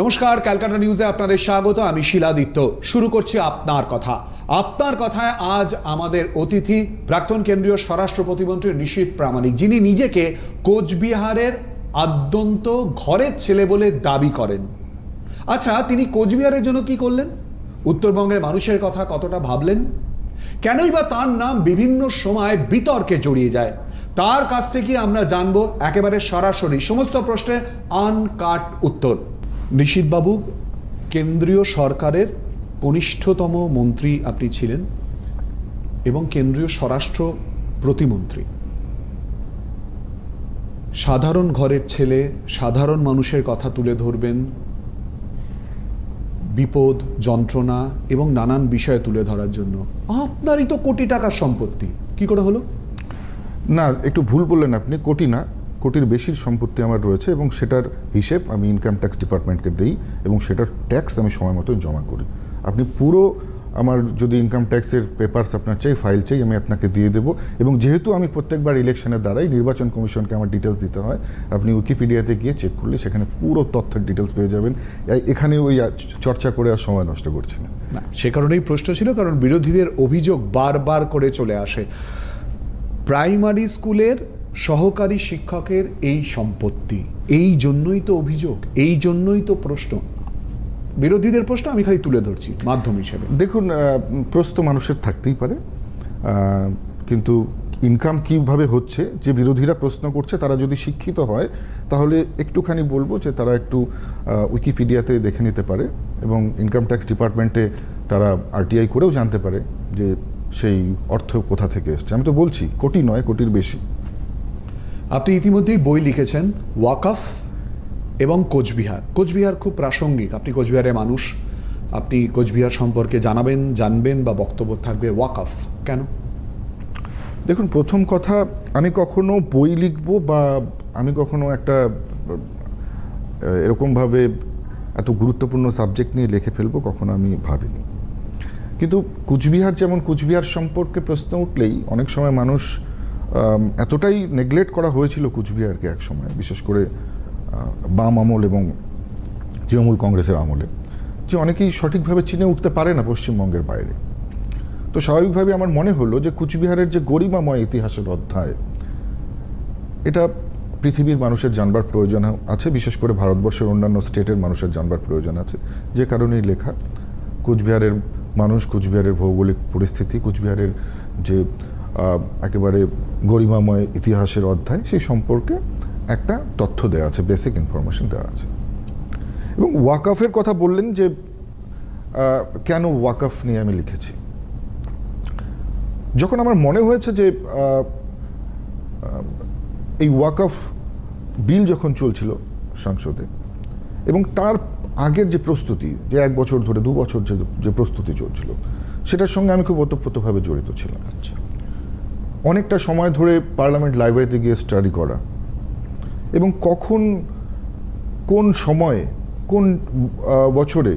নমস্কার, ক্যালকাটা নিউজে আপনাদের স্বাগত। আমি শিলাদিত্য শুরু করছি আপনার কথা। আপনার কথায় আজ আমাদের অতিথি প্রাক্তন কেন্দ্রীয় স্বরাষ্ট্র প্রতিমন্ত্রী নিশীথ প্রামাণিক, যিনি নিজেকে কোচবিহারের আদ্যন্ত ঘরের ছেলে বলে দাবি করেন। আচ্ছা তিনি কোচবিহারের জন্য কি করলেন? উত্তরবঙ্গের মানুষের কথা কতটা ভাবলেন? কেনই বা তার নাম বিভিন্ন সময় বিতর্কে জড়িয়ে যায়। তার কাছ থেকে আমরা জানব একেবারে সরাসরি। সমস্ত প্রশ্নের আনকাট উত্তর। নিশীথবাবু কেন্দ্রীয় সরকারের কনিষ্ঠতম মন্ত্রী আপনি ছিলেন এবং কেন্দ্রীয় স্বরাষ্ট্র প্রতিমন্ত্রী। সাধারণ ঘরের ছেলে, সাধারণ মানুষের কথা তুলে ধরবেন, বিপদ, যন্ত্রণা এবং নানান বিষয় তুলে ধরার জন্য। আপনারই তো কোটি টাকার সম্পত্তি। কি করে হলো? না, একটু ভুল বললেন আপনি, কোটি না। কোটির বেশির সম্পত্তি আমার রয়েছে এবং সেটার হিসেব আমি ইনকাম ট্যাক্স ডিপার্টমেন্টকে দিই এবং সেটার ট্যাক্স আমি সময় মতো জমা করি। আপনি পুরো আমার যদি ইনকাম ট্যাক্সের পেপারস আপনার চাই ফাইল চাই, আমি আপনাকে দিয়ে দেবো এবং যেহেতু আমি প্রত্যেকবার ইলেকশনের দ্বারাই নির্বাচন কমিশনকে আমার ডিটেলস দিতে হয়, আপনি উইকিপিডিয়াতে গিয়ে চেক করলে সেখানে পুরো তথ্যের ডিটেলস পেয়ে যাবেন। এখানে ওই চর্চা করে আর সময় নষ্ট করছি না। না, সে কারণেই প্রশ্ন ছিল, কারণ বিরোধীদের অভিযোগ বারবার করে চলে আসে। প্রাইমারি স্কুলের সহকারী শিক্ষকের এই সম্পত্তি, এই জন্যই তো অভিযোগ, এই জন্যই তো প্রশ্ন। বিরোধীদের প্রশ্ন আমি খালি তুলে ধরছি, মাধ্যম হিসেবে। দেখুন প্রশ্ন মানুষের থাকতেই পারে কিন্তু ইনকাম কীভাবে হচ্ছে, যে বিরোধীরা প্রশ্ন করছে, তারা যদি শিক্ষিত হয়, তাহলে একটুখানি বলব যে তারা একটু উইকিপিডিয়াতে দেখে নিতে পারে এবং ইনকাম ট্যাক্স ডিপার্টমেন্টে তারা আরটিআই করেও জানতে পারে যে সেই অর্থ কোথা থেকে এসছে। আমি তো বলছি, কোটি নয়, কোটির বেশি। আপনি ইতিমধ্যেই বই লিখেছেন, ওয়াকফ এবং কোচবিহার। কোচবিহার খুব প্রাসঙ্গিক। আপনি কোচবিহারের মানুষ। আপনি কোচবিহার সম্পর্কে জানাবেন, জানবেন বা বক্তব্য থাকবে ওয়াকফ। কেন? দেখুন, প্রথম কথা, আমি কখনো বই লিখব বা আমি কখনো একটা এরকমভাবে এত গুরুত্বপূর্ণ সাবজেক্ট নিয়ে লিখে ফেলব কখনো আমি ভাবিনি। কিন্তু কুচবিহার যেমন কুচবিহার সম্পর্কে প্রশ্ন উঠলেই অনেক সময় মানুষ এতটাই নেগলেক্ট করা হয়েছিল কুচবিহারকে এক সময়, বিশেষ করে বাম আমল এবং তৃণমূল কংগ্রেসের আমলে, যে অনেকেই সঠিকভাবে চিনে উঠতে পারে না পশ্চিমবঙ্গের বাইরে। তো স্বাভাবিকভাবে আমার মনে হলো যে কুচবিহারের যে গরিমাময় ইতিহাসের অধ্যায়, এটা পৃথিবীর মানুষের জানবার প্রয়োজন আছে, বিশেষ করে ভারতবর্ষের অন্যান্য স্টেটের মানুষের জানবার প্রয়োজন আছে। যে কারণেই লেখা, কুচবিহারের মানুষ, কুচবিহারের ভৌগোলিক পরিস্থিতি, কুচবিহারের যে একেবারে গরিমাময় ইতিহাসের অধ্যায়, সেই সম্পর্কে একটা তথ্য দেওয়া আছে বেসিক ইনফরমেশন দেওয়া আছে। এবং ওয়াকাফের কথা বললেন যে কেন ওয়াকাফ নিয়ে আমি লিখেছি? যখন আমার মনে হয়েছে যে এই ওয়াকাফ বিল যখন চলছিল সংসদে, এবং তার আগের যে প্রস্তুতি, যে এক বছর ধরে দু বছর যে প্রস্তুতি চলছিল, সেটার সঙ্গে আমি খুব ওতপ্রোতভাবে জড়িত ছিলাম। আচ্ছা। অনেকটা সময় ধরে পার্লামেন্ট লাইব্রেরিতে গিয়ে স্টাডি করা। এবং কখন, কোন সময়ে, কোন বছরে,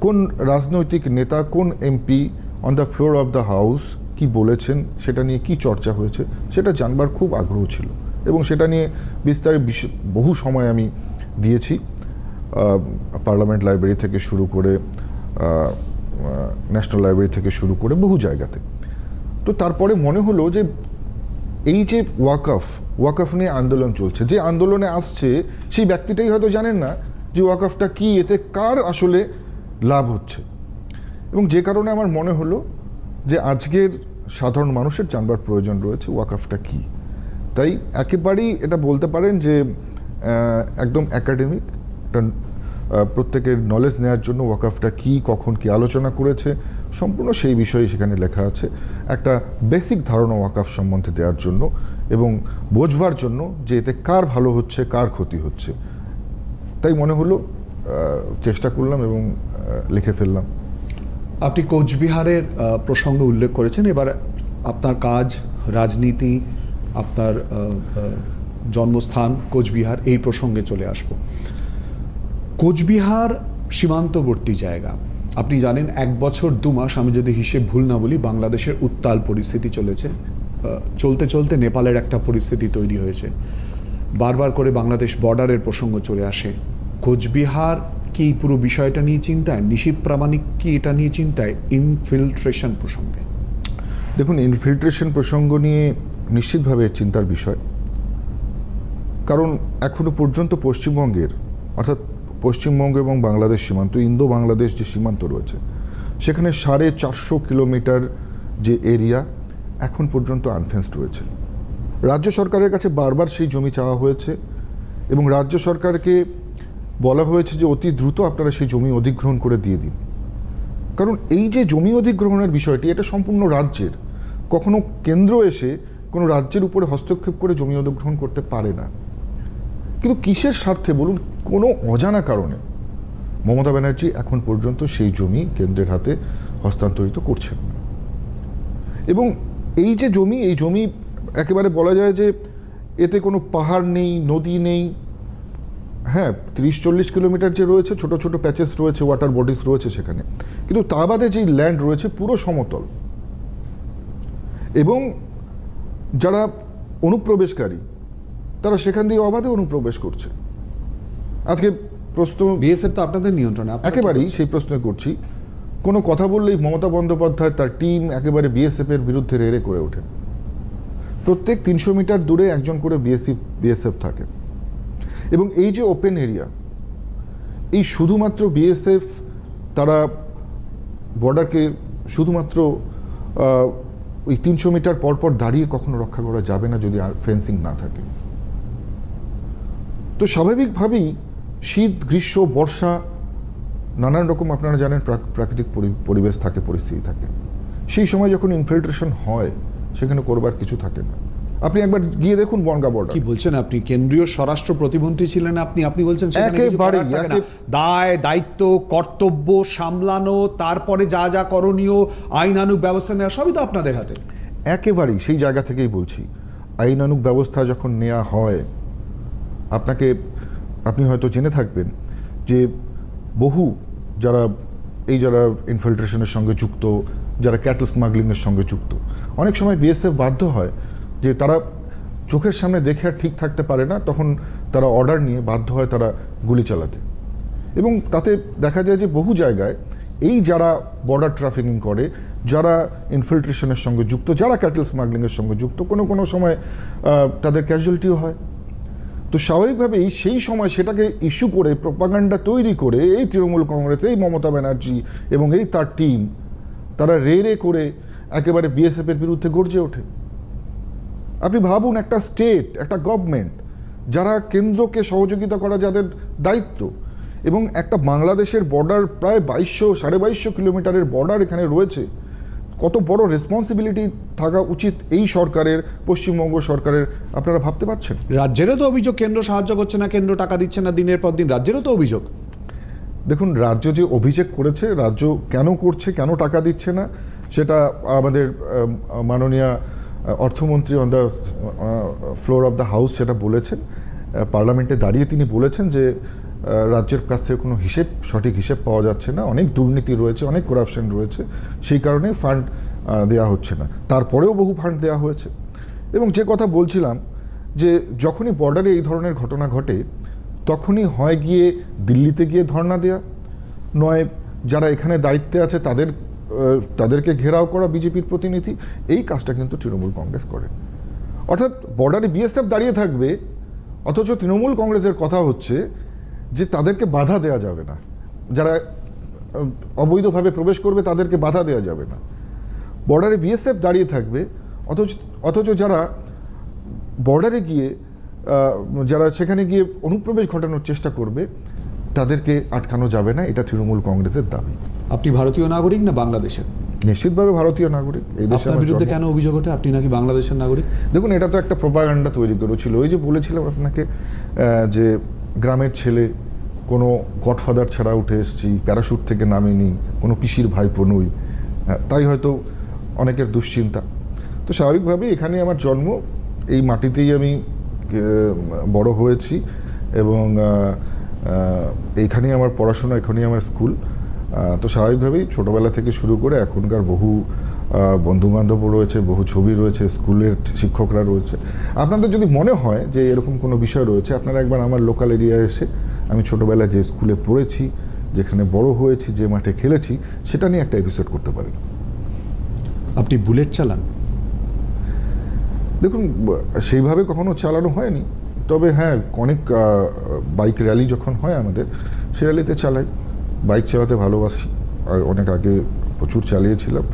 কোন রাজনৈতিক নেতা, কোন MP on the floor of the house কি বলেছেন, সেটা নিয়ে কি চর্চা হয়েছে, সেটা জানবার খুব আগ্রহ ছিল। এবং সেটা নিয়ে বিস্তারে বহু সময় আমি দিয়েছি। পার্লামেন্ট লাইব্রেরি থেকে শুরু করে ন্যাশনাল লাইব্রেরি থেকে শুরু করে বহু জায়গাতে। তো তারপরে মনে হলো যে এই যে ওয়াকফ ওয়াকফ নিয়ে আন্দোলন চলছে, যে আন্দোলনে আসছে, সেই ব্যক্তিটাই হয়তো জানেন না যে ওয়াকফটা কি, এতে কার আসলে লাভ হচ্ছে। এবং যে কারণে আমার মনে হলো যে আজকের সাধারণ মানুষের জানবার প্রয়োজন রয়েছে ওয়াকফটা কি। তাই একেবারেই এটা বলতে পারেন যে একদম একাডেমিক প্রত্যেকের নলেজ নেওয়ার জন্য ওয়াকফটা কি, কখন কি আলোচনা করেছে সম্পূর্ণ সেই বিষয়ে সেখানে লেখা আছে, একটা বেসিক ধারণা ওয়াকাফ সম্বন্ধে দেওয়ার জন্য এবং বোঝবার জন্য যে এতে কার ভালো হচ্ছে, কার ক্ষতি হচ্ছে। তাই মনে হলো চেষ্টা করলাম এবং লিখে ফেললাম। আপনি কোচবিহারের প্রসঙ্গ উল্লেখ করেছেন। এবার আপনার কাজ, রাজনীতি, আপনার জন্মস্থান কোচবিহার, এই প্রসঙ্গে চলে আসব। কোচবিহার সীমান্তবর্তী জায়গা। আপনি জানেন এক বছর দু মাস আমি যদি হিসেব ভুল না বলি বাংলাদেশের উত্তাল পরিস্থিতি চলেছে। চলতে চলতে নেপালের একটা পরিস্থিতি তৈরি হয়েছে। বারবার করে বাংলাদেশ বর্ডারের প্রসঙ্গ চলে আসে। কোচবিহার কি পুরো বিষয়টা নিয়ে চিন্তায়? নিশীত প্রামাণিক কি এটা নিয়ে চিন্তায়? ইনফিল্ট্রেশন প্রসঙ্গে। দেখুন ইনফিল্ট্রেশন প্রসঙ্গ নিয়ে নিশ্চিতভাবে চিন্তার বিষয়। কারণ এখনও পর্যন্ত পশ্চিমবঙ্গের, অর্থাৎ পশ্চিমবঙ্গ এবং বাংলাদেশ সীমান্ত ইন্দো বাংলাদেশ যে সীমান্ত রয়েছে, সেখানে সাড়ে চারশো কিলোমিটার যে এরিয়া এখন পর্যন্ত আনফেন্সড রয়েছে। রাজ্য সরকারের কাছে বারবার সেই জমি চাওয়া হয়েছে এবং রাজ্য সরকারকে বলা হয়েছে যে অতি দ্রুত আপনারা সেই জমি অধিগ্রহণ করে দিয়ে দিন। কারণ এই যে জমি অধিগ্রহণের বিষয়টি, এটা সম্পূর্ণ রাজ্যের। কখনো কেন্দ্র এসে কোনো রাজ্যের উপরে হস্তক্ষেপ করে জমি অধিগ্রহণ করতে পারে না। কিন্তু কিসের স্বার্থে? বলুন, কোনো অজানা কারণে। মমতা ব্যানার্জি এখন পর্যন্ত সেই জমি কেন্দ্রের হাতে হস্তান্তরিত করছেন। এবং এই যে জমি, এই জমি একেবারে বলা যায় যে এতে কোনো পাহাড় নেই, নদী নেই। হ্যাঁ তিরিশ চল্লিশ কিলোমিটার যে রয়েছে, ছোট ছোট প্যাচেস রয়েছে, ওয়াটার বডিস রয়েছে সেখানে। কিন্তু তা বাদে যেই ল্যান্ড রয়েছে, পুরো সমতল। এবং যারা অনুপ্রবেশকারী তারা সেখান দিয়ে অবাধে অনুপ্রবেশ করছে। আজকে প্রশ্ন বিএসএফ তো আপনাদের নিয়ন্ত্রণে একেবারেই সেই প্রশ্ন করছি। কোনো কথা বললেই মমতা বন্দ্যোপাধ্যায় তার টিম একেবারে বিএসএফ এর বিরুদ্ধে রেড়ে করে ওঠেন প্রত্যেক তিনশো মিটার দূরে একজন করে বিএসএফ বিএসএফ থাকে। এবং এই যে ওপেন এরিয়া এই শুধুমাত্র বিএসএফ তারা বর্ডারকে শুধুমাত্র ওই তিনশো মিটার পর পর দাঁড়িয়ে কখনো রক্ষা করা যাবে না যদি আর ফেন্সিং না থাকে। তো স্বাভাবিকভাবেই শীত গ্রীষ্ম বর্ষা নানান রকম আপনারা জানেন প্রাক- প্রাকৃতিক পরি- পরিবেশ থাকে পরিস্থিতি থাকে। সেই সময় যখন ইনফিল্ট্রেশন হয় সেখানে করবার কিছু থাকে না। আপনি একবার গিয়ে দেখুন বনগা বর্ডার কি বলছেন আপনি? কেন্দ্রীয় স্বরাষ্ট্র প্রতিমন্ত্রী ছিলেন আপনি? আপনি বলছেন সেখানে কিছু একেবারেই, করার থাকে না। একে- দায় দায়িত্ব কর্তব্য সামলানো তারপরে যা যা করণীয় আইনানুগ ব্যবস্থা নেওয়া সবই তো আপনাদের হাতে। একেবারেই সেই জায়গা থেকেই বলছি। আইনানুগ ব্যবস্থা যখন নেওয়া হয় আপনাকে, আপনি হয়তো জেনে থাকবেন যে বহু যারা, এই যারা ইনফিল্ট্রেশনের সঙ্গে যুক্ত, যারা ক্যাটল স্মাগলিংয়ের সঙ্গে যুক্ত, অনেক সময় বিএসএফ বাধ্য হয় যে তারা চোখের সামনে দেখে আর ঠিক থাকতে পারে না, তখন তারা অর্ডার নিয়ে বাধ্য হয় তারা গুলি চালাতে। এবং তাতে দেখা যায় যে বহু জায়গায় এই যারা বর্ডার ট্রাফিকিং করে, যারা ইনফিল্ট্রেশনের সঙ্গে যুক্ত, যারা ক্যাটেল স্মাগলিংয়ের সঙ্গে যুক্ত, কোনো কোনো সময় তাদের ক্যাজুয়ালিটিও হয়। তো স্বাভাবিকভাবেই সেই সময় সেটাকে ইস্যু করে প্রপাগান্ডা তৈরি করে এই তৃণমূল কংগ্রেস, এই মমতা ব্যানার্জি এবং এই তার টিম, তারা রে রে করে একেবারে বিএসএফের বিরুদ্ধে গর্জে ওঠে। আপনি ভাবুন একটা স্টেট একটা গভর্নমেন্ট যারা কেন্দ্রকে সহযোগিতা করা যাদের দায়িত্ব এবং একটা বাংলাদেশের বর্ডার প্রায় বাইশশো, সাড়ে বাইশশো কিলোমিটারের বর্ডার এখানে রয়েছে। কত বড় রেসপন্সিবিলিটি থাকা উচিত এই সরকারের পশ্চিমবঙ্গ সরকারের আপনারা ভাবতে পারছেন? রাজ্যেরও তো অভিযোগ কেন্দ্র সাহায্য করছে না কেন্দ্র টাকা দিচ্ছে না দিনের পর দিন রাজ্যেরও তো অভিযোগ। দেখুন রাজ্য যে অভিযোগ করেছে রাজ্য কেন করছে কেন টাকা দিচ্ছে না সেটা আমাদের মাননীয় অর্থমন্ত্রী on the floor of the house সেটা বলেছেন। পার্লামেন্টে দাঁড়িয়ে তিনি বলেছেন যে রাজ্যের কাছ থেকে কোনো হিসেব, সঠিক হিসেব পাওয়া যাচ্ছে না। অনেক দুর্নীতি রয়েছে, অনেক করাপশন রয়েছে। সেই কারণে ফান্ড দেওয়া হচ্ছে না। তারপরেও বহু ফান্ড দেওয়া হয়েছে। এবং যে কথা বলছিলাম, যে যখনই বর্ডারে এই ধরনের ঘটনা ঘটে, তখনই হয় গিয়ে দিল্লিতে গিয়ে ধর্ণা দেওয়া নয়, যারা এখানে দায়িত্বে আছে, তাদের তাদেরকে ঘেরাও করা বিজেপির প্রতিনিধি। এই কাজটা কিন্তু তৃণমূল কংগ্রেস করে। অর্থাৎ বর্ডারে বিএসএফ দাঁড়িয়ে থাকবে, অথচ তৃণমূল কংগ্রেসের কথা হচ্ছে যে তাদেরকে বাধা দেওয়া যাবে না। যারা অবৈধভাবে প্রবেশ করবে তাদেরকে বাধা দেওয়া যাবে না। বর্ডারে বিএসএফ দাঁড়িয়ে থাকবে অথচ অথচ যারা বর্ডারে গিয়ে যারা সেখানে গিয়ে অনুপ্রবেশ ঘটানোর চেষ্টা করবে তাদেরকে আটকানো যাবে না এটা তৃণমূল কংগ্রেসের দাবি। আপনি ভারতীয় নাগরিক না বাংলাদেশের? নিশ্চিতভাবে ভারতীয় নাগরিক এই দেশে আপনার বিরুদ্ধে কেন অভিযোগ ওঠে? আপনি নাকি বাংলাদেশের নাগরিক? দেখুন এটা তো একটা প্রোপাগান্ডা তৈরি করেছিল। ওই যে বলেছিলাম আপনাকে যে গ্রামের ছেলে কোনো গডফাদার ছাড়া উঠে এসেছি প্যারাশুট থেকে নামিনি কোনো পিসির ভাইপো নই। হ্যাঁ, তাই হয়তো অনেকের দুশ্চিন্তা। তো স্বাভাবিকভাবেই এখানে আমার জন্ম এই মাটিতেই আমি বড় হয়েছি এবং এইখানেই আমার পড়াশোনা এখানেই আমার স্কুল। তো স্বাভাবিকভাবেই ছোটোবেলা থেকে শুরু করে এখনকার বহু বন্ধু বান্ধবও রয়েছে বহু ছবি রয়েছে স্কুলের শিক্ষকরা রয়েছে। আপনাদের যদি মনে হয় যে এরকম কোনো বিষয় রয়েছে আপনারা একবার আমার লোকাল এরিয়ায় এসে আমি ছোটোবেলায় যে স্কুলে পড়েছি যেখানে বড় হয়েছি যে মাঠে খেলেছি সেটা নিয়ে একটা এপিসোড করতে পারি। আপনি বুলেট চালান? দেখুন সেইভাবে কখনো চালানো হয়নি। তবে হ্যাঁ অনেক বাইক র্যালি যখন হয় আমাদের সে র্যালিতে চালাই। বাইক চালাতে ভালোবাসি। আর অনেক আগে প্রচুর চালিয়েছিলাম।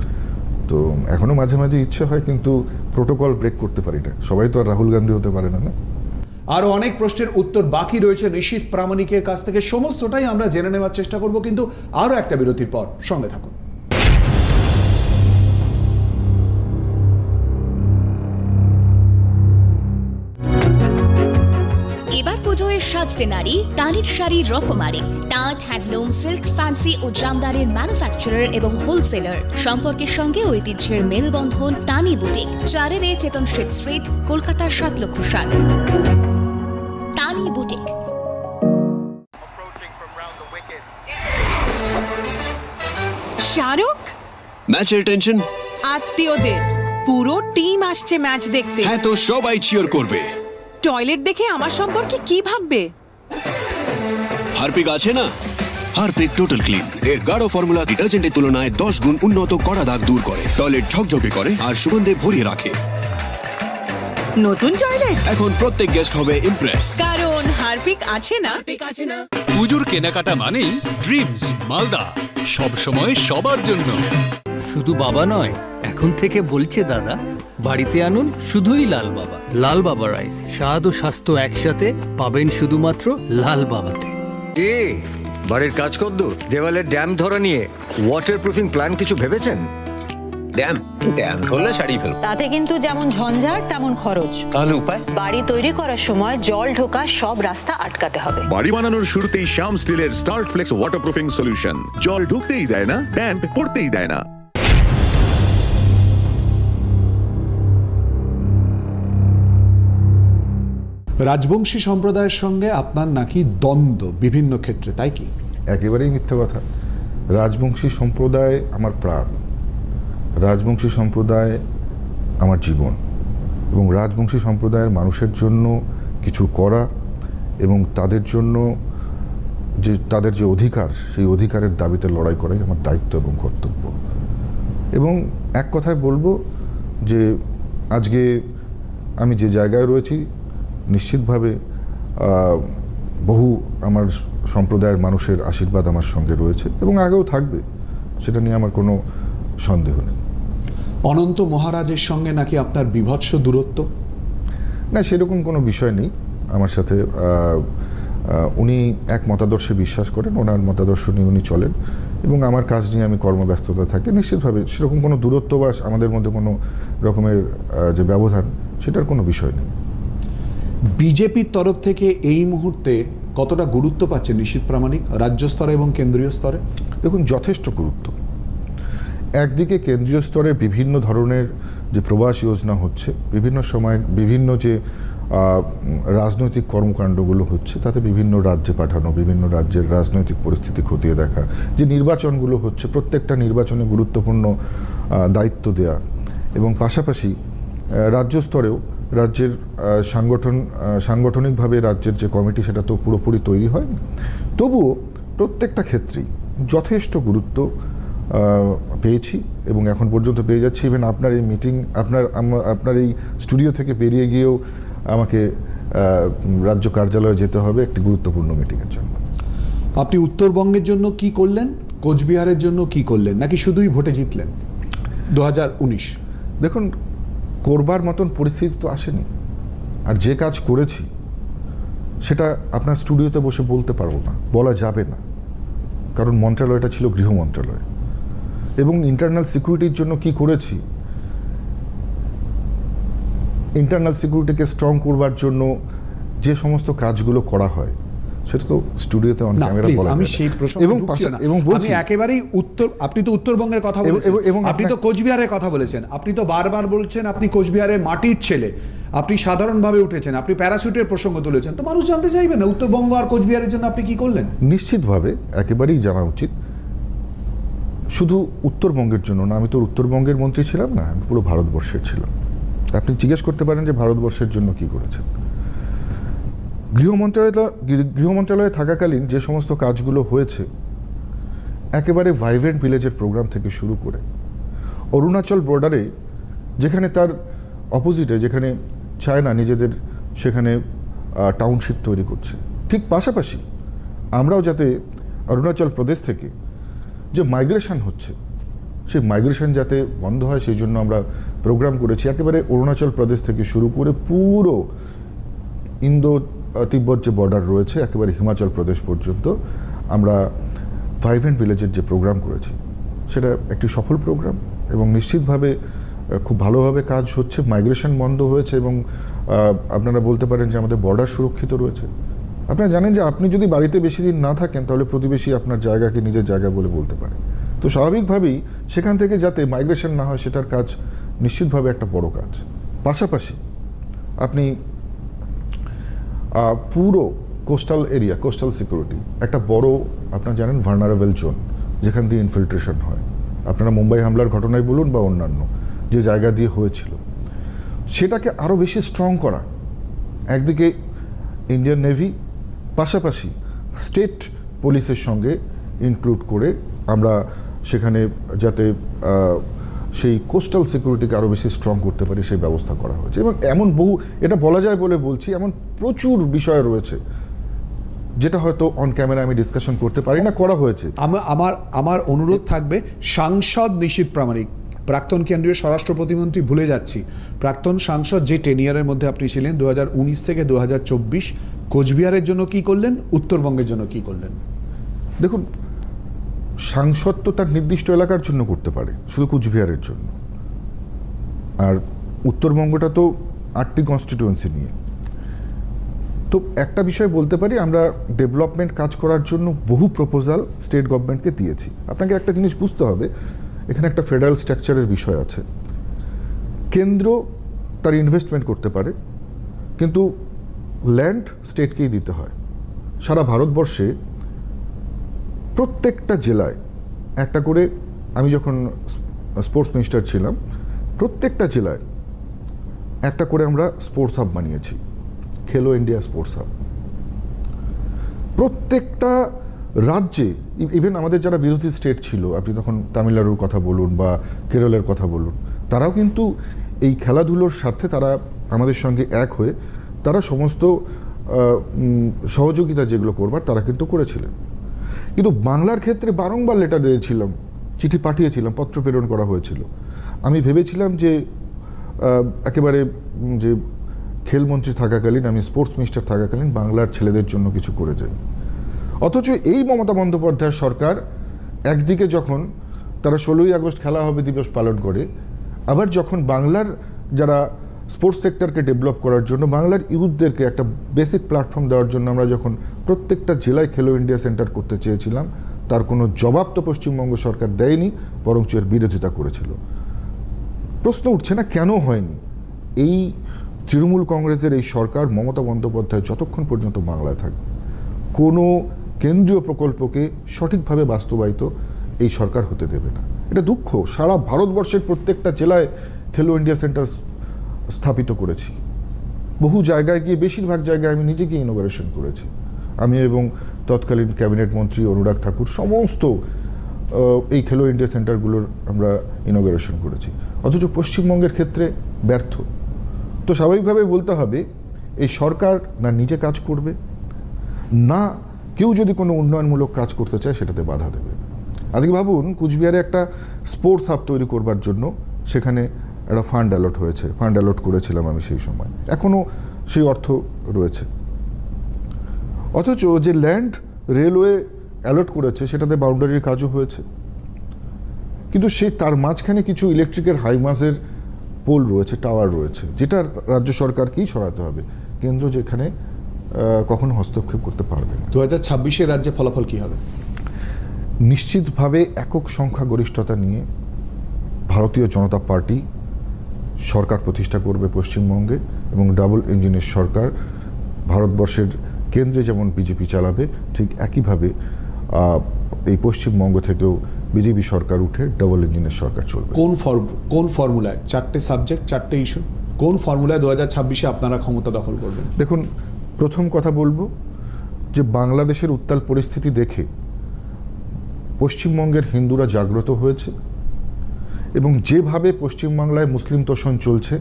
তো এখনও মাঝে মাঝে ইচ্ছে হয় কিন্তু প্রোটোকল ব্রেক করতে পারি না। সবাই তো আর রাহুল গান্ধী হতে পারে না না? আরও অনেক প্রশ্নের উত্তর বাকি রয়েছে নিশীত প্রামাণিকের কাছ থেকে। সমস্তটাই আমরা জেনে নেওয়ার চেষ্টা করব, কিন্তু আরও একটা বিরতির পর সঙ্গে থাকুন। সাজতে নারী তালির শাড়ি রকমারি তাঁত হ্যান্ডলুম সিল্ক ফ্যান্সি ও জামদারের ম্যানুফ্যাকচারার এবং হোলসেলার। সম্পর্কের সঙ্গে ঐতিহ্যের মেলবন্ধন তানি বুটিক চারের এ চেতন স্ট্রিট স্ট্রিট কলকাতার সাত লক্ষ সাত। তানি বুটিক. শাহরুখ? ম্যাচের টেনশন আত্মীয়দের পুরো টিম আসছে ম্যাচ দেখতে। হ্যাঁ তো সবাই চিয়ার করবে। টয়লেট দেখে আমার সম্পর্কে কি ভাববে? হারপিক আছে না? Harpic total clean. এর গাঢ় ফর্মুলা ডিটারজেন্টের তুলনায় দশ গুণ উন্নত কড়া দাগ দূর করে। টয়লেট ঝকঝকে করে আর সুগন্ধে ভরিয়ে রাখে। নতুন টয়লেট? এখন প্রত্যেক গেস্ট হবে ইমপ্রেস কারণ হারপিক আছে না? আছে না। পুজোর কেনাকাটা মানেই ড্রিমস মালদা। সব সময় সবার জন্য। শুধু বাবা নয় এখন থেকে বলছে দাদা বাড়িতে আনুন শুধুই লাল বাবা। লাল বাবা রাইস স্বাদ ও স্বাস্থ্য একসাথে পাবেন শুধুমাত্র লাল বাবাতে। এ বাড়ির কাজ কদ্দু দেওয়ালের ড্যাম ধরা নিয়ে ওয়াটারপ্রুফিং প্ল্যান কিছু ভেবেছেন? ড্যাম ড্যাম ধরলে সারিয়ে ফেলব। তাতে কিন্তু যেমন ঝঞ্ঝাট তেমন খরচ। তাহলে উপায়? বাড়ি তৈরি করার সময় জল ঢোকা সব রাস্তা আটকাতে হবে। বাড়ি বানানোর শুরুতেই শ্যাম স্টিলের স্টার্ট ফ্লেক্স ওয়াটারপ্রুফিং সলিউশন জল ঢুকতেই দেয় না ড্যাম্প পড়তেই দেয় না। রাজবংশী সম্প্রদায়ের সঙ্গে আপনার নাকি দ্বন্দ্ব বিভিন্ন ক্ষেত্রে, তাই কি? একেবারেই মিথ্যা কথা। রাজবংশী সম্প্রদায় আমার প্রাণ। রাজবংশী সম্প্রদায় আমার জীবন। এবং রাজবংশী সম্প্রদায়ের মানুষের জন্য কিছু করা এবং তাদের জন্য যে, তাদের যে অধিকার, সেই অধিকারের দাবিতে লড়াই করাই আমার দায়িত্ব এবং কর্তব্য। এবং এক কথায় বলব যে, আজকে আমি যে জায়গায় রয়েছি নিশ্চিতভাবে বহু আমার সম্প্রদায়ের মানুষের আশীর্বাদ আমার সঙ্গে রয়েছে এবং আগেও থাকবে সেটা নিয়ে আমার কোনো সন্দেহ নেই। অনন্ত মহারাজের সঙ্গে নাকি আপনার বিভৎস দূরত্ব? না সেরকম কোনো বিষয় নেই আমার সাথে। উনি এক মতাদর্শে বিশ্বাস করেন ওনার মতাদর্শ নিয়ে উনি চলেন এবং আমার কাজ নিয়ে আমি কর্মব্যস্ততা থাকি। নিশ্চিতভাবে সেরকম কোনো দূরত্ব বা আমাদের মধ্যে কোনো রকমের যে ব্যবধান সেটার কোনো বিষয় নেই। বিজেপির তরফ থেকে এই মুহূর্তে কতটা গুরুত্ব পাচ্ছে নিশীত প্রামাণিক, রাজ্য স্তরে এবং কেন্দ্রীয় স্তরে? দেখুন, যথেষ্ট গুরুত্ব। একদিকে কেন্দ্রীয় স্তরে বিভিন্ন ধরনের যে প্রবাস যোজনা হচ্ছে, বিভিন্ন সময় বিভিন্ন যে রাজনৈতিক কর্মকাণ্ডগুলো হচ্ছে, তাতে বিভিন্ন রাজ্যে পাঠানো, বিভিন্ন রাজ্যের রাজনৈতিক পরিস্থিতি খতিয়ে দেখা, যে নির্বাচনগুলো হচ্ছে, প্রত্যেকটা নির্বাচনে গুরুত্বপূর্ণ দায়িত্ব দেয়া এবং পাশাপাশি রাজ্য স্তরেও রাজ্যের সাংগঠন সাংগঠনিকভাবে রাজ্যের যে কমিটি সেটা তো পুরোপুরি তৈরি হয়নি। তবুও প্রত্যেকটা ক্ষেত্রেই যথেষ্ট গুরুত্ব পেয়েছি এবং এখন পর্যন্ত পেয়ে যাচ্ছি। ইভেন আপনার এই মিটিং আপনার আপনার এই স্টুডিও থেকে বেরিয়ে গিয়েও আমাকে রাজ্য কার্যালয়ে যেতে হবে একটি গুরুত্বপূর্ণ মিটিংয়ের জন্য। আপনি উত্তরবঙ্গের জন্য কি করলেন? কোচবিহারের জন্য কি করলেন? নাকি শুধুই ভোটে জিতলেন? দু হাজার উনিশ। দেখুন করবার মতন পরিস্থিতি তো আসেনি। আর যে কাজ করেছি, সেটা আপনার স্টুডিওতে বসে বলতে পারব না, বলা যাবে না। কারণ মন্ত্রণালয়টা ছিল গৃহ মন্ত্রণালয় এবং ইন্টারনাল সিকিউরিটির জন্য কি করেছি ইন্টারনাল সিকিউরিটিকে স্ট্রং করবার জন্য যে সমস্ত কাজগুলো করা হয় সেটা তো স্টুডিওতে অন ক্যামেরা বলা আমি সেই প্রসঙ্গে এবং এবং আমি বলছি একেবারেই উত্তর আপনি তো উত্তরবঙ্গের কথা বলেছেন। এবং- এবং আপনি তো কোচবিহারের কথা বলেছেন। আপনি তো বারবার বলছেন আপনি কোচবিহারের মাটির ছেলে। আপনি সাধারণভাবে উঠেছেন। আপনি প্যারাশুটের প্রসঙ্গ তুলেছেন। তো মানুষ জানতে চাইবে না উত্তরবঙ্গ আর কোচবিহারের জন্য আপনি কি করলেন? নিশ্চিতভাবে একেবারেই জানা উচিত। শুধু উত্তরবঙ্গের জন্য না আমি তো উত্তরবঙ্গের মন্ত্রী ছিলাম না আমি পুরো ভারতবর্ষের ছিলাম। আপনি জিজ্ঞেস করতে পারেন যে ভারতবর্ষের জন্য কি করেছেন। গৃহ মন্ত্রণালয় গৃহ মন্ত্রণালয়ে থাকাকালীন যে সমস্ত কাজগুলো হয়েছে, একেবারে ভাইব্রেন্ট ভিলেজের প্রোগ্রাম থেকে শুরু করে, অরুণাচল বর্ডারে যেখানে তার অপোজিটে যেখানে চায়না নিজেদের সেখানে টাউনশিপ তৈরি করছে। ঠিক পাশাপাশি আমরাও যাতে অরুণাচল প্রদেশ থেকে যে মাইগ্রেশন হচ্ছে, সেই মাইগ্রেশন যাতে বন্ধ হয়, সেই জন্য আমরা প্রোগ্রাম করেছি। একেবারে অরুণাচল প্রদেশ থেকে শুরু করে পুরো ইন্দো তিব্বত যে বর্ডার রয়েছে, একেবারে হিমাচল প্রদেশ পর্যন্ত, আমরা ভাইভেন্ট ভিলেজের যে প্রোগ্রাম করেছি, সেটা একটি সফল প্রোগ্রাম এবং নিশ্চিতভাবে খুব ভালোভাবে কাজ হচ্ছে মাইগ্রেশন বন্ধ হয়েছে এবং আপনারা বলতে পারেন যে আমাদের বর্ডার সুরক্ষিত রয়েছে। আপনারা জানেন যে আপনি যদি বাড়িতে বেশি দিন না থাকেন, তাহলে প্রতিবেশী আপনার জায়গাকে নিজের জায়গা বলে বলতে পারে। তো স্বাভাবিকভাবেই সেখান থেকে যাতে মাইগ্রেশন না হয়, সেটার কাজ নিশ্চিতভাবে একটা বড় কাজ। পাশাপাশি আপনি পুরো কোস্টাল এরিয়া কোস্টাল সিকিউরিটি একটা বড়, আপনারা জানেন ভার্নারেবল জোন যেখান দিয়ে ইনফিল্ট্রেশন হয়। আপনারা মুম্বাই হামলার ঘটনায় বলুন বা অন্যান্য, যে জায়গা দিয়ে হয়েছিল। সেটাকে আরও বেশি স্ট্রং করা। একদিকে ইন্ডিয়ান নেভি পাশাপাশি স্টেট পুলিশের সঙ্গে ইনক্লুড করে আমরা সেখানে যাতে সেই কোস্টাল সিকিউরিটিকে আরও বেশি স্ট্রং করতে পারি সেই ব্যবস্থা করা হয়েছে। এবং এমন বহু এটা বলা যায় বলে বলছি এমন প্রচুর বিষয় রয়েছে যেটা হয়তো অন ক্যামেরা আমি ডিসকাশন করতে পারি না করা হয়েছে। আমার আমার অনুরোধ থাকবে সাংসদ নিশীত প্রামাণিক প্রাক্তন কেন্দ্রীয় স্বরাষ্ট্র প্রতিমন্ত্রী ভুলে যাচ্ছি। প্রাক্তন সাংসদ যে টেনিয়ারের মধ্যে আপনি ছিলেন দু হাজার উনিশ থেকে দু হাজার চব্বিশ কোচবিহারের জন্য কি করলেন উত্তরবঙ্গের জন্য কি করলেন? দেখুন সাংসদ তো তার নির্দিষ্ট এলাকার জন্য করতে পারে, শুধু কুচবিহারের জন্য। আর উত্তরবঙ্গটা তো আটটি কনস্টিটিউয়েন্সি নিয়ে। তো একটা বিষয় বলতে পারি, আমরা ডেভেলপমেন্ট কাজ করার জন্য বহু প্রপোজাল স্টেট গভর্নমেন্টকে দিয়েছি। আপনাকে একটা জিনিস বুঝতে হবে, এখানে একটা ফেডারেল স্ট্রাকচারের বিষয় আছে। কেন্দ্র তার ইনভেস্টমেন্ট করতে পারে, কিন্তু ল্যান্ড স্টেটকেই দিতে হয়। সারা ভারতবর্ষে প্রত্যেকটা জেলায় একটা করে আমি যখন স্পোর্টস মিনিস্টার ছিলাম, প্রত্যেকটা জেলায় একটা করে আমরা স্পোর্টস হাব বানিয়েছি। খেলো ইন্ডিয়া স্পোর্টস হাব। প্রত্যেকটা রাজ্যে ইভেন আমাদের যারা বিরোধী স্টেট ছিল, আপনি তখন তামিলনাড়ুর কথা বলুন বা কেরলের কথা বলুন, তারাও কিন্তু এই খেলাধুলোর স্বার্থে তারা আমাদের সঙ্গে এক হয়ে তারা সমস্ত সহযোগিতা যেগুলো করবার তারা কিন্তু করেছিলেন। কিন্তু বাংলার ক্ষেত্রে বারংবার লেটার দিয়েছিলাম, চিঠি পাঠিয়েছিলাম, পত্র প্রেরণ করা হয়েছিল। আমি ভেবেছিলাম যে একেবারে যে খেলমন্ত্রী থাকাকালীন, আমি স্পোর্টস মিনিস্টার থাকাকালীন বাংলার ছেলেদের জন্য কিছু করে যাই। অথচ এই মমতা বন্দ্যোপাধ্যায় সরকার একদিকে যখন তারা ষোলোই আগস্ট খেলা হবে দিবস পালন করে, আবার যখন বাংলার যারা স্পোর্টস সেক্টরকে ডেভেলপ করার জন্য বাংলার ইউথদেরকে একটা বেসিক প্ল্যাটফর্ম দেওয়ার জন্য আমরা যখন প্রত্যেকটা জেলায় খেলো ইন্ডিয়া সেন্টার করতে চেয়েছিলাম, তার কোনো জবাব তো পশ্চিমবঙ্গ সরকার দেয়নি, বরঞ্চ এর বিরোধিতা করেছিল। প্রশ্ন উঠছে না কেন হয়নি? এই তৃণমূল কংগ্রেসের এই সরকার মমতা বন্দ্যোপাধ্যায় যতক্ষণ পর্যন্ত বাংলায় থাকবে, কোনো কেন্দ্রীয় প্রকল্পকে সঠিকভাবে বাস্তবায়িত এই সরকার হতে দেবে না। এটা দুঃখ। সারা ভারতবর্ষের প্রত্যেকটা জেলায় খেলো ইন্ডিয়া সেন্টার স্থাপিত করেছি। বহু জায়গায় গিয়ে বেশিরভাগ জায়গায় আমি নিজে গিয়ে ইনোগ্রেশন করেছি। আমি এবং তৎকালীন ক্যাবিনেট মন্ত্রী অনুরাগ ঠাকুর সমস্ত এই খেলো ইন্ডিয়া সেন্টারগুলোর আমরা ইনোগ্রেশন করেছি। অথচ পশ্চিমবঙ্গের ক্ষেত্রে ব্যর্থ। তো স্বাভাবিকভাবে বলতে হবে, এই সরকার না নিজে কাজ করবে, না কেউ যদি কোনো উন্নয়নমূলক কাজ করতে চায় সেটাতে বাধা দেবে। আজকে ভাবুন, কুচবিহারে একটা স্পোর্টস হাব তৈরি করবার জন্য সেখানে একটা ফান্ড অ্যালট হয়েছে ফান্ড অ্যালট করেছিলাম আমি সেই সময়। এখনও সেই অর্থ রয়েছে। অথচ যে ল্যান্ড রেলওয়ে অ্যালট করেছে সেটাতে বাউন্ডারির কাজও হয়েছে। কিন্তু সে তার মাঝখানে কিছু ইলেকট্রিকের হাইমাসের পোল রয়েছে টাওয়ার রয়েছে যেটা রাজ্য সরকারকেই সরাতে হবে। কেন্দ্র যেখানে কখনো হস্তক্ষেপ করতে পারবে না। দু হাজার ছাব্বিশের রাজ্যে ফলাফল কী হবে? নিশ্চিতভাবে একক সংখ্যাগরিষ্ঠতা নিয়ে ভারতীয় জনতা পার্টি সরকার প্রতিষ্ঠা করবে পশ্চিমবঙ্গে এবং ডাবল ইঞ্জিনের সরকার ভারতবর্ষের কেন্দ্রে যেমন বিজেপি চালাবে ঠিক একইভাবে এই পশ্চিমবঙ্গ থেকেও বিজেপি সরকার উঠে ডাবল ইঞ্জিনের সরকার চলবে। কোন ফর্ম কোন ফর্মুলায়? চারটে সাবজেক্ট চারটে ইস্যু। কোন ফর্মুলায় দু হাজার ছাব্বিশে আপনারা ক্ষমতা দখল করবেন? দেখুন প্রথম কথা বলব যে বাংলাদেশের উত্তাল পরিস্থিতি দেখে পশ্চিমবঙ্গের হিন্দুরা জাগ্রত হয়েছে। এবং যেভাবে পশ্চিমবাংলায় মুসলিম তোষণ চলছে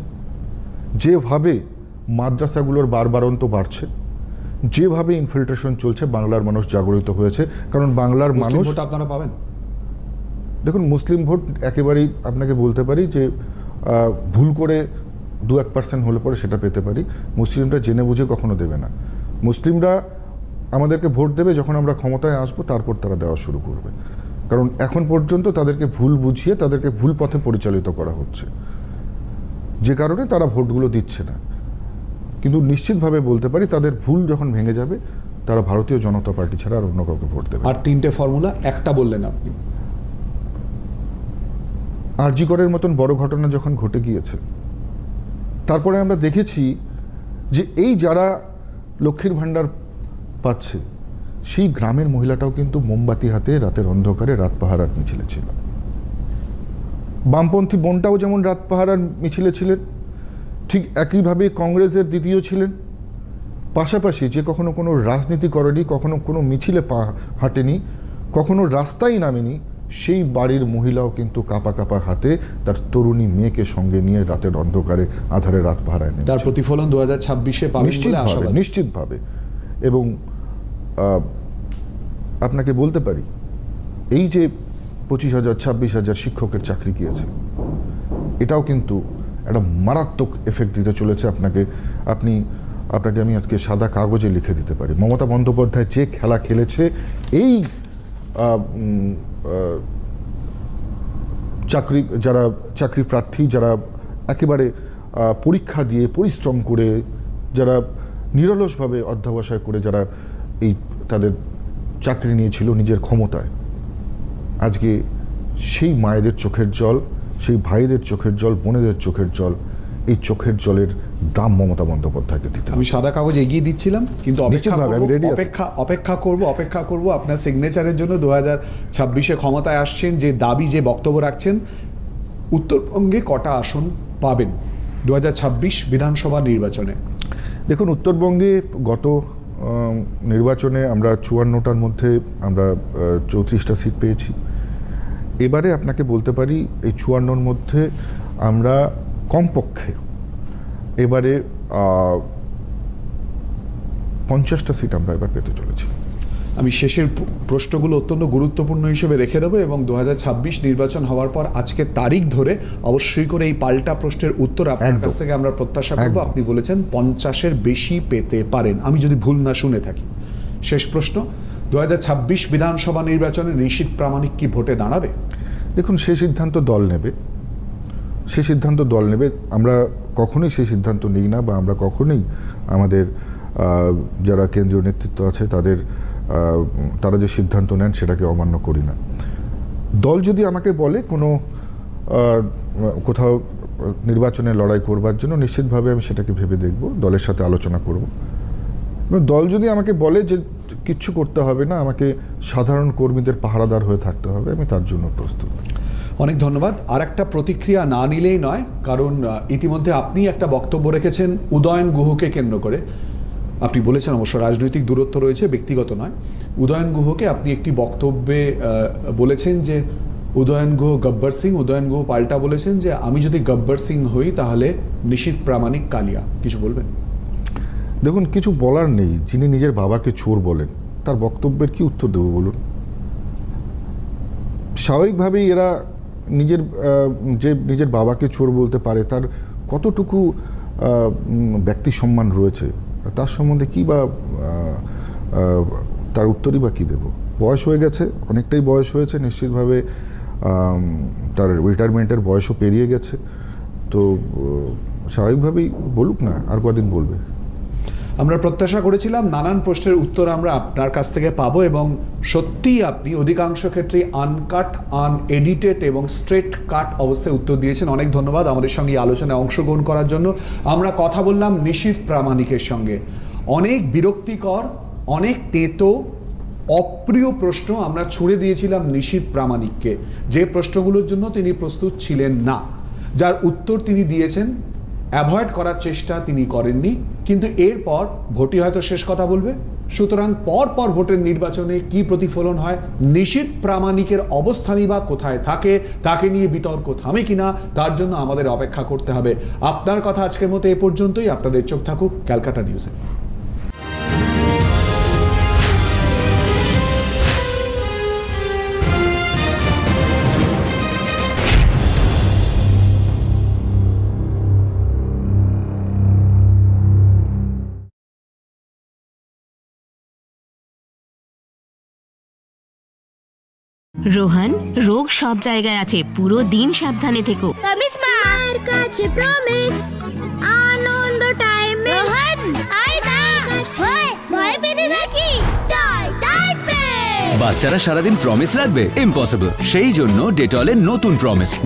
যেভাবে মাদ্রাসাগুলোর বারবারন্ত বাড়ছে যেভাবে ইনফিল্ট্রেশন চলছে বাংলার মানুষ জাগরিত হয়েছে। কারণ বাংলার মানুষ আপনারা পাবেন? দেখুন মুসলিম ভোট একেবারেই আপনাকে বলতে পারি যে ভুল করে দু এক পার্সেন্ট হলে পরে সেটা পেতে পারি। মুসলিমরা জেনে বুঝে কখনো দেবে না। মুসলিমরা আমাদেরকে ভোট দেবে যখন আমরা ক্ষমতায় আসব তারপর তারা দেওয়া শুরু করবে। কারণ এখন পর্যন্ত তাদেরকে ভুল বুঝিয়ে তাদেরকে ভুল পথে পরিচালিত করা হচ্ছে। যে কারণে তারা ভোটগুলো দিচ্ছে না। কিন্তু নিশ্চিতভাবে বলতে পারি তাদের ভুল যখন ভেঙে যাবে তারা ভারতীয় জনতা পার্টি ছাড়া আর অন্য কাউকে ভোট দেবে আর তিনটে ফর্মুলা একটা বললেন আপনি। আরজিকরের মতন বড় ঘটনা যখন ঘটে গিয়েছে তারপরে আমরা দেখেছি যে এই যারা লক্ষ্মীর ভাণ্ডার পাচ্ছে সেই গ্রামের মহিলাটাও কিন্তু মোমবাতি হাতে রাতের অন্ধকারে রাত পাহারার মিছিলে ছিল। বামপন্থী বোনটাও যেমন রাত পাহারার মিছিলে ছিলেন ঠিক একইভাবে কংগ্রেসের দ্বিতীয় ছিলেন। পাশাপাশি যে কখনো কোনো রাজনীতি করেনি কখনো কোনো মিছিলে পা হাঁটেনি কখনো রাস্তায় নামেনি সেই বাড়ির মহিলাও কিন্তু কাপা কাপা হাতে তার তরুণী মেয়েকে সঙ্গে নিয়ে রাতের অন্ধকারে আধারে রাত পাহারায় নেমেছে। তার প্রতিফলন দু হাজার ছাব্বিশে নিশ্চিতভাবে নিশ্চিতভাবে। এবং আপনাকে বলতে পারি, এই যে পঁচিশ হাজার, ছাব্বিশ হাজার শিক্ষকের চাকরি গিয়েছে, এটাও কিন্তু একটা মারাত্মক এফেক্ট দিতে চলেছে আপনাকে। আপনি, আপনাকে আমি আজকে সাদা কাগজে লিখে দিতে পারি। মমতা বন্দ্যোপাধ্যায় যে খেলা খেলেছে, এই চাকরি, যারা চাকরি প্রার্থী, যারা একেবারে পরীক্ষা দিয়ে পরিশ্রম করে, যারা নিরলসভাবে অধ্যবসায় করে, যারা এই তাদের চাকরি নিয়েছিল নিজের ক্ষমতায়। আজকে সেই মায়েদের চোখের জল সেই ভাইদের চোখের জল বোনেদের চোখের জল এই চোখের জলের দাম মমতা বন্দ্যোপাধ্যায়কে দিতে আমি সাদা কাগজ এগিয়ে দিচ্ছিলাম কিন্তু অপেক্ষা অপেক্ষা অপেক্ষা করব অপেক্ষা করব আপনার সিগনেচারের জন্য দু হাজার ছাব্বিশে ক্ষমতায় আসছেন যে দাবি যে বক্তব্য রাখছেন উত্তরবঙ্গে কটা আসন পাবেন দু হাজার ছাব্বিশ বিধানসভা নির্বাচনে? দেখুন উত্তরবঙ্গে গত নির্বাচনে আমরা চুয়ান্নটার মধ্যে আমরা চৌত্রিশটা সিট পেয়েছি। এবারে আপনাকে বলতে পারি, এই চুয়ান্নর মধ্যে আমরা কমপক্ষে এবারে পঞ্চাশটা সিট আমরা এবার পেতে চলেছি। আমি শেষের প্রশ্নগুলো অত্যন্ত গুরুত্বপূর্ণ হিসেবে রেখে দেবো এবং দুহাজার ছাব্বিশ নির্বাচন হওয়ার পর আজকে তারিখ ধরে অবশ্যই করে এই পাল্টা প্রশ্নের উত্তর আপনার। কাছ থেকে আমরা প্রত্যাশা করব। আপনি বলেছেন পঞ্চাশের বেশি পেতে পারেন। আমি যদি ভুল না শুনে থাকি। শেষ প্রশ্ন দু হাজার ছাব্বিশ বিধানসভা নির্বাচনে নিশীত প্রামাণিক কি ভোটে দাঁড়াবে? দেখুন সে সিদ্ধান্ত দল নেবে। সে সিদ্ধান্ত দল নেবে। আমরা কখনোই সেই সিদ্ধান্ত নিই না বা আমরা কখনোই আমাদের যারা কেন্দ্রীয় নেতৃত্ব আছে তাদের তারা যে সিদ্ধান্ত নেন সেটাকে অমান্য করি না। দল যদি আমাকে বলে কোনো কোথাও নির্বাচনে লড়াই করবার জন্য, নিশ্চিতভাবে আমি সেটাকে ভেবে দেখব, দলের সাথে আলোচনা করব। দল যদি আমাকে বলে যে কিচ্ছু করতে হবে না, আমাকে সাধারণ কর্মীদের পাহারাদার হয়ে থাকতে হবে, আমি তার জন্য প্রস্তুত। অনেক ধন্যবাদ। আর একটা প্রতিক্রিয়া না নিলেই নয়, কারণ ইতিমধ্যে আপনি একটা বক্তব্য রেখেছেন উদয়ন গুহকে কেন্দ্র করে। আপনি বলেছেন অবশ্য রাজনৈতিক দূরত্ব রয়েছে, ব্যক্তিগত নয়। উদয়ন গুহকে আপনি একটি বক্তব্যে বলেছেন যে উদয়ন গুহ গব্বর সিং, উদয়ন গুহ পাল্টা বলেছেন যে আমি যদি গব্বর সিং হই তাহলে নিশীত প্রামাণিক কালিয়া। কিছু বলবেন? দেখুন, কিছু বলার নেই। যিনি নিজের বাবাকে চোর বলেন, তার বক্তব্যের কি উত্তর দেবো বলুন? স্বাভাবিকভাবেই এরা নিজের যে নিজের বাবাকে চোর বলতে পারে, তার কতটুকু ব্যক্তি সম্মান রয়েছে তার সম্বন্ধে কী বা তার উত্তরই বা কী দেব? বয়স হয়ে গেছে, অনেকটাই বয়স হয়েছে, নিশ্চিতভাবে তার রিটায়ারমেন্টের বয়সও পেরিয়ে গেছে। তো স্বাভাবিকভাবেই বলুক না, আর কদিন বলবে? আমরা প্রত্যাশা করেছিলাম নানান প্রশ্নের উত্তর আমরা আপনার কাছ থেকে পাবো এবং সত্যিই আপনি অধিকাংশ ক্ষেত্রেই আনকাট আনএডিটেড এবং স্ট্রেট কাট অবস্থায় উত্তর দিয়েছেন। অনেক ধন্যবাদ আমাদের সঙ্গে এই আলোচনায় অংশগ্রহণ করার জন্য। আমরা কথা বললাম নিশীত প্রামাণিকের সঙ্গে। অনেক বিরক্তিকর, অনেক তেতো, অপ্রিয় প্রশ্ন আমরা ছুড়ে দিয়েছিলাম নিশীত প্রামাণিককে। যে প্রশ্নগুলোর জন্য তিনি প্রস্তুত ছিলেন না, যার উত্তর তিনি দিয়েছেন অ্যাভয়েড করার চেষ্টা তিনি করেননি, কিন্তু এরপর ভোটই হয়তো শেষ কথা বলবে। সুতরাং পরপর পর ভোটের নির্বাচনে কি প্রতিফলন হয় নিশীত প্রামাণিকের অবস্থানই বা কোথায় থাকে, তাকে নিয়ে বিতর্ক থামে কিনা, তার জন্য আমাদের অপেক্ষা করতে হবে। আপনার কথা আজকের মতো এ পর্যন্তই। আপনাদের চোখ থাকুক ক্যালকাটা নিউজে। রোহন রোগ সব জায়গায় আছে পুরো দিন সাবধানে থেকো। প্রমিস মার কাছে প্রমিস আনন্দ টাইম রোহান আই না। হয় ভয় টাই টাই বাচ্চারা সারাদিন প্রমিস রাখবে? ইম্পসিবল সেই জন্য ডেটলের নতুন প্রমিস